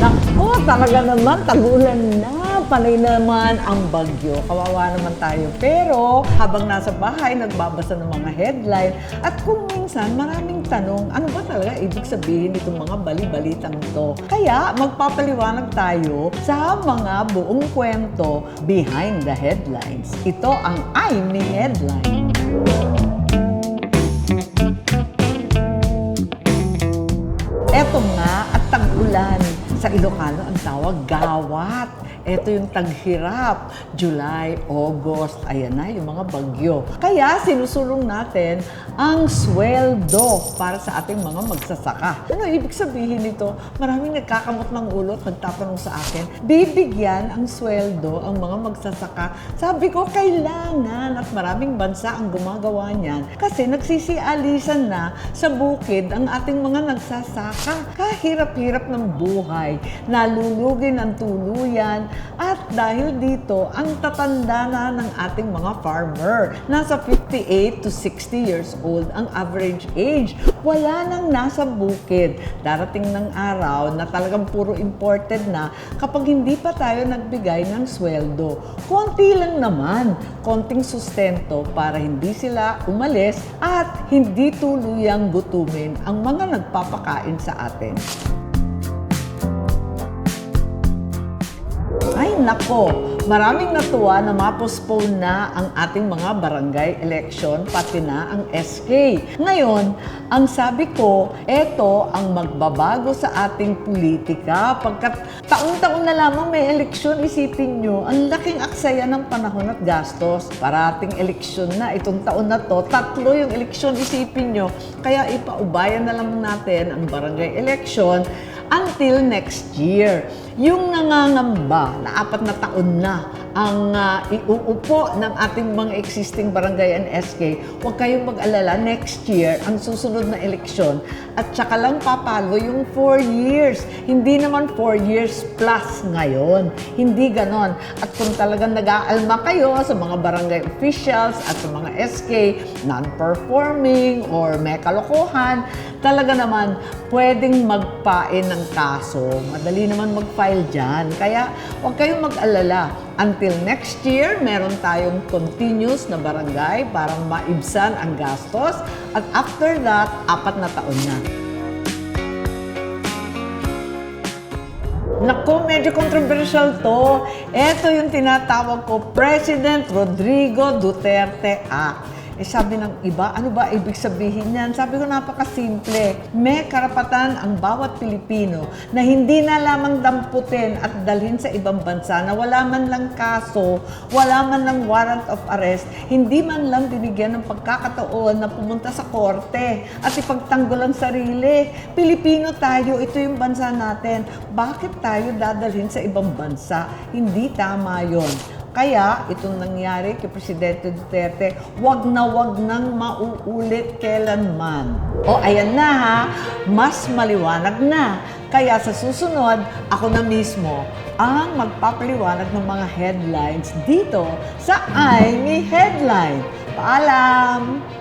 Naku, talaga naman, tagulan na. Panay naman ang bagyo. Kawawa naman tayo. Pero habang nasa bahay, nagbabasa ng mga headline. At kung minsan, maraming tanong, ano ba talaga ibig sabihin itong mga bali-balitang to? Kaya magpapaliwanag tayo sa mga buong kwento behind the headlines. Ito ang I Me Headline. Eto nga at tag-ulan. Sa Ilocano, ang tawag gawat. Ito yung taghirap. July, August, ayan na yung mga bagyo. Kaya sinusulong natin ang sweldo para sa ating mga magsasaka. Ano ibig sabihin nito? Maraming nagkakamot ng ulo at nagtatanong sa akin, bibigyan ang sweldo ang mga magsasaka. Sabi ko, kailangan at maraming bansa ang gumagawa niyan kasi nagsisialisan na sa bukid ang ating mga nagsasaka. Kahirap-hirap ng buhay, nalulugin ang tuluyan, at dahil dito, ang tatanda na ng ating mga farmer. Nasa 58 to 60 years old ang average age. Wala nang nasa bukid. Darating ng araw na talagang puro imported na kapag hindi pa tayo nagbigay ng sweldo. Konti lang naman, konting sustento para hindi sila umalis at hindi tuluyang gutumin ang mga nagpapakain sa atin. Nako, maraming natuwa na ma-postpone na ang ating mga barangay election, pati na ang SK. Ngayon, ang sabi ko, eto ang magbabago sa ating politika. Pagkat taon-taon na lamang may eleksyon, isipin nyo, ang laking aksaya ng panahon at gastos. Parating eleksyon na, itong taon na to, tatlo yung eleksyon, isipin nyo. Kaya ipaubayan na lang natin ang barangay election until next year. Yung nangangamba na apat na taon na ang uh, iuupo ng ating mga existing barangay and SK, huwag kayong mag-alala, next year, ang susunod na eleksyon, at saka lang papalo yung 4 years. Hindi naman 4 years plus ngayon. Hindi ganon. At kung talagang nag-aalma kayo sa mga barangay officials at sa mga SK, non-performing or may kalokohan, talaga naman pwedeng magpain ng kaso. Madali naman mag-file dyan. Kaya huwag kayong mag-alala. Until next year, meron tayong continuous na barangay para maibsan ang gastos. At after that, apat na taon na. Naku, medyo controversial to. Ito yung tinatawag ko, President Rodrigo Duterte Act. Eh sabi ng iba, ano ba ibig sabihin niyan? Sabi ko napakasimple. May karapatan ang bawat Pilipino na hindi na lamang damputin at dalhin sa ibang bansa na wala man lang kaso, wala man lang warrant of arrest, hindi man lang binigyan ng pagkakataon na pumunta sa korte at ipagtanggol ang sarili. Pilipino tayo, ito yung bansa natin. Bakit tayo dadalhin sa ibang bansa? Hindi tama yon. Kaya itong nangyari kay Presidente Duterte, wag na wag nang mauulit kailanman. O ayan na ha, mas maliwanag na. Kaya sa susunod, ako na mismo ang magpapaliwanag ng mga headlines dito sa I Me Headline. Paalam!